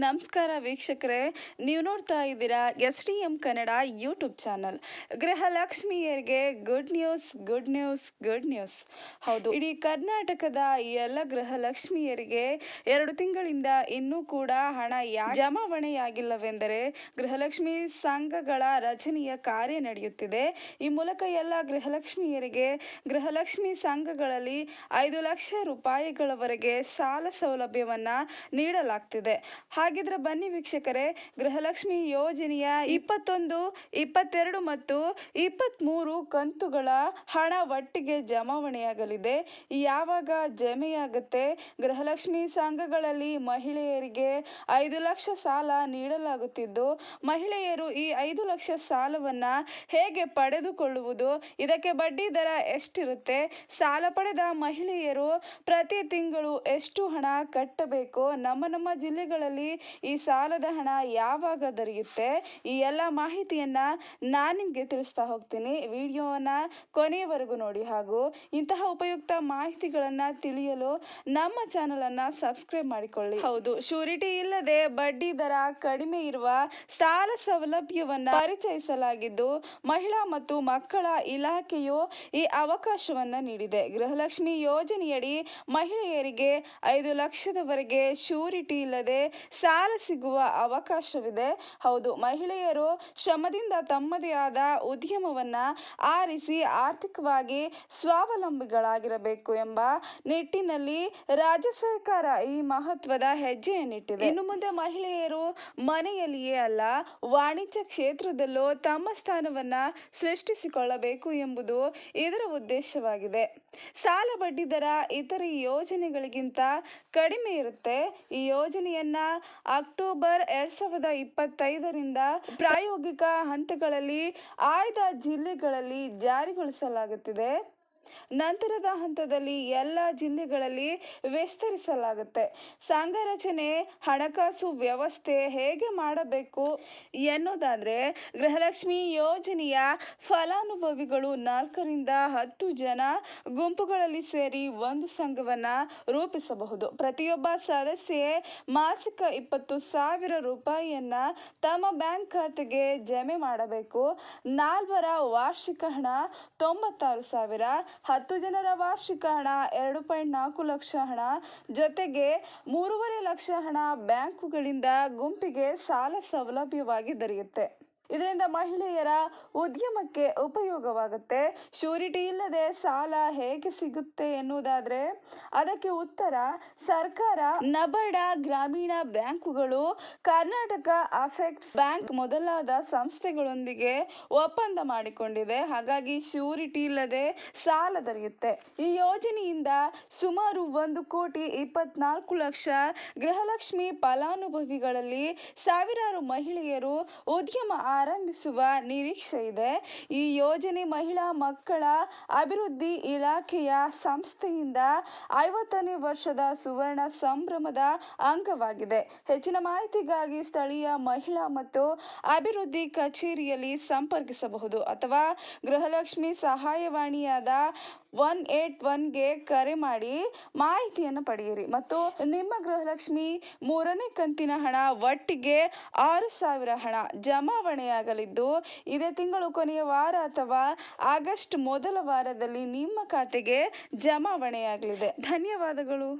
ನಮಸ್ಕಾರ ವೀಕ್ಷಕರೇ, ನೀವು ನೋಡ್ತಾ ಇದ್ದೀರಾ S D M Kannada YouTube channel. ಗೃಹಲಕ್ಷ್ಮಿಯರಿಗೆ good news good news good news ಹೌದು, ಇಡೀ ಕರ್ನಾಟಕದ ಎಲ್ಲ ಗೃಹಲಕ್ಷ್ಮಿಯರಿಗೆ ಎರಡು ತಿಂಗಳಿಂದ ಇನ್ನೂ ಕೂಡ ಹಣ ಯಾ ಜಮಾವಣೆಯಾಗಿಲ್ಲವೆಂದರೆ, ಗೃಹಲಕ್ಷ್ಮಿ ಸಂಘಗಳ ರಚನೆಯ ಕಾರ್ಯ ನಡೆಯುತ್ತಿದೆ. ಈ ಮೂಲಕ ಎಲ್ಲ ಗೃಹಲಕ್ಷ್ಮಿಯರಿಗೆ ಗೃಹಲಕ್ಷ್ಮಿ ಸಂಘಗಳಲ್ಲಿ ಐದು ಲಕ್ಷ ರೂಪಾಯಿಗಳವರೆಗೆ ಸಾಲ ಸೌಲಭ್ಯವನ್ನು ನೀಡಲಾಗ್ತಿದೆ. ಹಾಗಿದ್ರೆ ಬನ್ನಿ ವೀಕ್ಷಕರೇ, ಗೃಹಲಕ್ಷ್ಮಿ ಯೋಜನೆಯ ಇಪ್ಪತ್ತೊಂದು, ಇಪ್ಪತ್ತೆರಡು ಮತ್ತು ಇಪ್ಪತ್ತ್ಮೂರು ಕಂತುಗಳ ಹಣ ಒಟ್ಟಿಗೆ ಜಮಾವಣೆಯಾಗಲಿದೆ. ಯಾವಾಗ ಜಮೆಯಾಗುತ್ತೆ? ಗೃಹಲಕ್ಷ್ಮಿ ಸಂಘಗಳಲ್ಲಿ ಮಹಿಳೆಯರಿಗೆ ಐದು ಲಕ್ಷ ಸಾಲ ನೀಡಲಾಗುತ್ತಿದ್ದು, ಮಹಿಳೆಯರು ಈ ಐದು ಲಕ್ಷ ಸಾಲವನ್ನು ಹೇಗೆ ಪಡೆದುಕೊಳ್ಳುವುದು? ಇದಕ್ಕೆ ಬಡ್ಡಿ ದರ ಎಷ್ಟಿರುತ್ತೆ? ಸಾಲ ಪಡೆದ ಮಹಿಳೆಯರು ಪ್ರತಿ ತಿಂಗಳು ಎಷ್ಟು ಹಣ ಕಟ್ಟಬೇಕು? ನಮ್ಮ ನಮ್ಮ ಜಿಲ್ಲೆಗಳಲ್ಲಿ ಈ ಸಾಲದ ಹಣ ಯಾವಾಗ ದೊರೆಯುತ್ತೆ? ಈ ಎಲ್ಲ ಮಾಹಿತಿಯನ್ನ ನಾನು ನಿಮಗೆ ತಿಳಿಸ್ತಾ ಹೋಗ್ತೀನಿ. ವಿಡಿಯೋವನ್ನ ಕೊನೆಯವರೆಗೂ ನೋಡಿ. ಹಾಗೂ ಇಂತಹ ಉಪಯುಕ್ತ ಮಾಹಿತಿಗಳನ್ನ ತಿಳಿಯಲು ನಮ್ಮ ಚಾನಲ್ ಅನ್ನ ಸಬ್ಸ್ಕ್ರೈಬ್ ಮಾಡಿಕೊಳ್ಳಿ. ಹೌದು, ಶೂರಿಟಿ ಇಲ್ಲದೆ ಬಡ್ಡಿ ದರ ಕಡಿಮೆ ಇರುವ ಸಾಲ ಸೌಲಭ್ಯವನ್ನ ಪರಿಚಯಿಸಲಾಗಿದ್ದು, ಮಹಿಳಾ ಮತ್ತು ಮಕ್ಕಳ ಇಲಾಖೆಯು ಈ ಅವಕಾಶವನ್ನ ನೀಡಿದೆ. ಗೃಹಲಕ್ಷ್ಮಿ ಯೋಜನೆಯಡಿ ಮಹಿಳೆಯರಿಗೆ ಐದು ಲಕ್ಷದವರೆಗೆ ಶೂರಿಟಿ ಇಲ್ಲದೆ ಸಾಲ ಸಿಗುವ ಅವಕಾಶವಿದೆ. ಹೌದು, ಮಹಿಳೆಯರು ಶ್ರಮದಿಂದ ತಮ್ಮದೇ ಆದ ಉದ್ಯಮವನ್ನ ಆರಿಸಿ ಆರ್ಥಿಕವಾಗಿ ಸ್ವಾವಲಂಬಿಗಳಾಗಿರಬೇಕು ಎಂಬ ನಿಟ್ಟಿನಲ್ಲಿ ರಾಜ್ಯ ಸರ್ಕಾರ ಈ ಮಹತ್ವದ ಹೆಜ್ಜೆಯನ್ನಿಟ್ಟಿದೆ. ಇನ್ನು ಮುಂದೆ ಮಹಿಳೆಯರು ಮನೆಯಲ್ಲಿಯೇ ಅಲ್ಲ, ವಾಣಿಜ್ಯ ಕ್ಷೇತ್ರದಲ್ಲೂ ತಮ್ಮ ಸ್ಥಾನವನ್ನ ಸೃಷ್ಟಿಸಿಕೊಳ್ಳಬೇಕು ಎಂಬುದು ಇದರ ಉದ್ದೇಶವಾಗಿದೆ. ಸಾಲ ಬಡ್ಡಿ ದರ, ಇತರೆ ಯೋಜನೆಗಳಿಗಿಂತ ಕಡಿಮೆ ಇರುತ್ತೆ. ಈ ಯೋಜನೆಯನ್ನ ಅಕ್ಟೋಬರ್ ಎರಡ್ ಸಾವಿರದ ಇಪ್ಪತ್ತೈದರಿಂದ ಪ್ರಾಯೋಗಿಕ ಹಂತಗಳಲ್ಲಿ ಆಯ್ದ ಜಿಲ್ಲೆಗಳಲ್ಲಿ ಜಾರಿಗೊಳಿಸಲಾಗುತ್ತಿದೆ. ನಂತರದ ಹಂತದಲ್ಲಿ ಎಲ್ಲ ಜಿಲ್ಲೆಗಳಲ್ಲಿ ವಿಸ್ತರಿಸಲಾಗುತ್ತೆ. ಸಂಘ ರಚನೆ, ಹಣಕಾಸು ವ್ಯವಸ್ಥೆ ಹೇಗೆ ಮಾಡಬೇಕು ಎನ್ನುವುದಾದರೆ, ಗೃಹಲಕ್ಷ್ಮಿ ಯೋಜನೆಯ ಫಲಾನುಭವಿಗಳು ನಾಲ್ಕರಿಂದ ಹತ್ತು ಜನ ಗುಂಪುಗಳಲ್ಲಿ ಸೇರಿ ಒಂದು ಸಂಘವನ್ನು ರೂಪಿಸಬಹುದು. ಪ್ರತಿಯೊಬ್ಬ ಸದಸ್ಯೆ ಮಾಸಿಕ ಇಪ್ಪತ್ತು ಸಾವಿರ ರೂಪಾಯಿಯನ್ನು ತಮ್ಮ ಬ್ಯಾಂಕ್ ಖಾತೆಗೆ ಜಮೆ ಮಾಡಬೇಕು. ನಾಲ್ವರ ವಾರ್ಷಿಕ ಹಣ ತೊಂಬತ್ತಾರು ಸಾವಿರ. ಹತ್ತು ಜನರ ವಾರ್ಷಿಕ ಹಣ, ಎರಡು ಪಾಯಿಂಟ್ ನಾಲ್ಕು ಲಕ್ಷ ಹಣ. ಜೊತೆಗೆ ಮೂರುವರೆ ಲಕ್ಷ ಹಣ ಬ್ಯಾಂಕುಗಳಿಂದ ಗುಂಪಿಗೆ ಸಾಲ ಸೌಲಭ್ಯವಾಗಿ ದೊರೆಯುತ್ತೆ. ಇದರಿಂದ ಮಹಿಳೆಯರ ಉದ್ಯಮಕ್ಕೆ ಉಪಯೋಗವಾಗುತ್ತೆ. ಶ್ಯೂರಿಟಿ ಇಲ್ಲದೆ ಸಾಲ ಹೇಗೆ ಸಿಗುತ್ತೆ ಎನ್ನುವುದಾದ್ರೆ, ಅದಕ್ಕೆ ಉತ್ತರ, ಸರ್ಕಾರ, ನಬಾರ್ಡ ಗ್ರಾಮೀಣ ಬ್ಯಾಂಕುಗಳು, ಕರ್ನಾಟಕ ಅಫೆಕ್ಟ್ಸ್ ಬ್ಯಾಂಕ್ ಮೊದಲಾದ ಸಂಸ್ಥೆಗಳೊಂದಿಗೆ ಒಪ್ಪಂದ ಮಾಡಿಕೊಂಡಿದೆ. ಹಾಗಾಗಿ ಶ್ಯೂರಿಟಿ ಇಲ್ಲದೆ ಸಾಲ ದೊರೆಯುತ್ತೆ. ಈ ಯೋಜನೆಯಿಂದ ಸುಮಾರು ಒಂದು ಕೋಟಿ ಇಪ್ಪತ್ನಾಲ್ಕು ಲಕ್ಷ ಗೃಹಲಕ್ಷ್ಮಿ ಫಲಾನುಭವಿಗಳಲ್ಲಿ ಸಾವಿರಾರು ಮಹಿಳೆಯರು ಉದ್ಯಮ ಆರಂಭಿಸುವ ನಿರೀಕ್ಷೆ ಇದೆ. ಈ ಯೋಜನೆ ಮಹಿಳಾ ಮಕ್ಕಳ ಅಭಿವೃದ್ಧಿ ಇಲಾಖೆಯ ಸಂಸ್ಥೆಯಿಂದ ಐವತ್ತನೇ ವರ್ಷದ ಸುವರ್ಣ ಸಂಭ್ರಮದ ಅಂಗವಾಗಿದೆ. ಹೆಚ್ಚಿನ ಮಾಹಿತಿಗಾಗಿ ಸ್ಥಳೀಯ ಮಹಿಳಾ ಮತ್ತು ಅಭಿವೃದ್ಧಿ ಕಚೇರಿಯಲ್ಲಿ ಸಂಪರ್ಕಿಸಬಹುದು ಅಥವಾ ಗೃಹಲಕ್ಷ್ಮಿ ಸಹಾಯವಾಣಿಯಾದ ಒನ್ ಏಟ್ ಒನ್ಗೆ ಕರೆ ಮಾಡಿ ಮಾಹಿತಿಯನ್ನು ಪಡೆಯಿರಿ. ಮತ್ತು ನಿಮ್ಮ ಗೃಹಲಕ್ಷ್ಮಿ ಮೂರನೇ ಕಂತಿನ ಹಣ ಒಟ್ಟಿಗೆ ಆರು ಸಾವಿರ ಹಣ ಜಮಾವಣೆಯಾಗಲಿದ್ದು ಇದೇ ತಿಂಗಳು ಕೊನೆಯ ವಾರ ಅಥವಾ ಆಗಸ್ಟ್ ಮೊದಲ ವಾರದಲ್ಲಿ ನಿಮ್ಮ ಖಾತೆಗೆ ಜಮಾವಣೆಯಾಗಲಿದೆ. ಧನ್ಯವಾದಗಳು.